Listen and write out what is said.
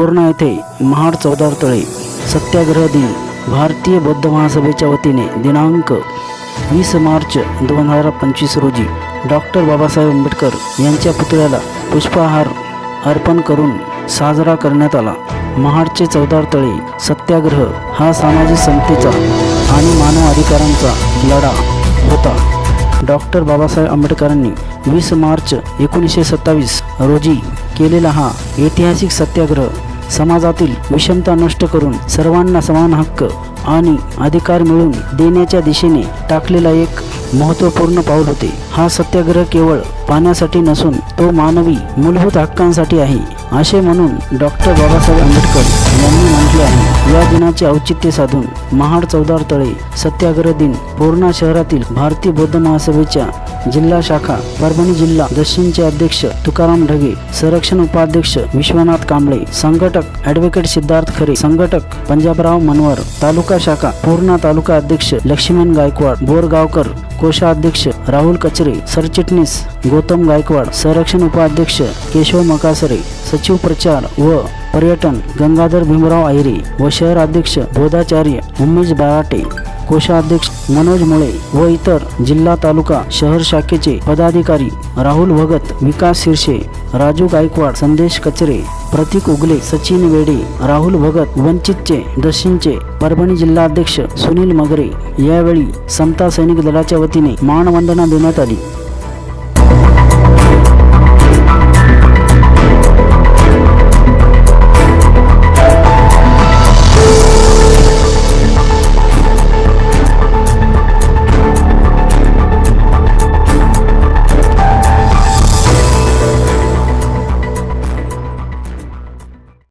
थोरणा येथे महाड चौदार तळे सत्याग्रह दिन भारतीय बौद्ध महासभेच्या वतीने दिनांक वीस मार्च दोन हजार पंचवीस रोजी डॉक्टर बाबासाहेब आंबेडकर यांच्या पुतळ्याला पुष्पहार अर्पण करून साजरा करण्यात आला. महाडचे चौदार तळे सत्याग्रह हा सामाजिक समतेचा आणि मानव अधिकारांचा लढा होता. डॉक्टर बाबासाहेब आंबेडकरांनी वीस मार्च एकोणीसशे सत्तावीस रोजी केलेला हा ऐतिहासिक सत्याग्रह समाजातील विषमता नष्ट करून सर्वांना समान हक्क आणि अधिकार मिळवून देण्याच्या दिशेने टाकलेला एक महत्त्वपूर्ण पाऊल होते. हा सत्याग्रह केवळ पाण्यासाठी नसून तो मानवी मूलभूत हक्कांसाठी आहे असे म्हणून डॉक्टर बाबासाहेब आंबेडकर यांनी म्हटले आहे. या दिनाचे औचित्य साधून महाड चौदार तळे सत्याग्रह दिन पूर्णा शहरातील भारतीय बौद्ध महासभेच्या जिल्हा शाखा परभणी जिल्हा दक्षिणचे अध्यक्ष तुकाराम ढगे संरक्षण उपाध्यक्ष विश्वनाथ कांबळे संघटक ॲडव्होकेट सिद्धार्थ खरे संघटक पंजाबराव मनवर तालुका शाखा पूर्णा तालुका अध्यक्ष लक्ष्मण गायकवाड बोरगावकर कोषाध्यक्ष राहुल कचरे सरचिटणीस गौतम गायकवाड संरक्षण उपाध्यक्ष केशव मकासरे सचिव प्रचार व पर्यटन गंगाधर भीमराव आहिरे व शहर अध्यक्ष बोधाचार्य उमेश बाराटे. कोषाध्यक्ष मनोज मुळे व इतर जिल्हा तालुका शहर शाखेचे पदाधिकारी राहुल भगत विकास शिरशे राजू गायकवाड संदेश कचरे प्रतीक उगले सचिन वेडे राहुल भगत वंचितचे दक्षिणचे परभणी जिल्हाध्यक्ष सुनील मगरे. यावेळी समता सैनिक दलाच्या वतीने मानवंदना देण्यात आली.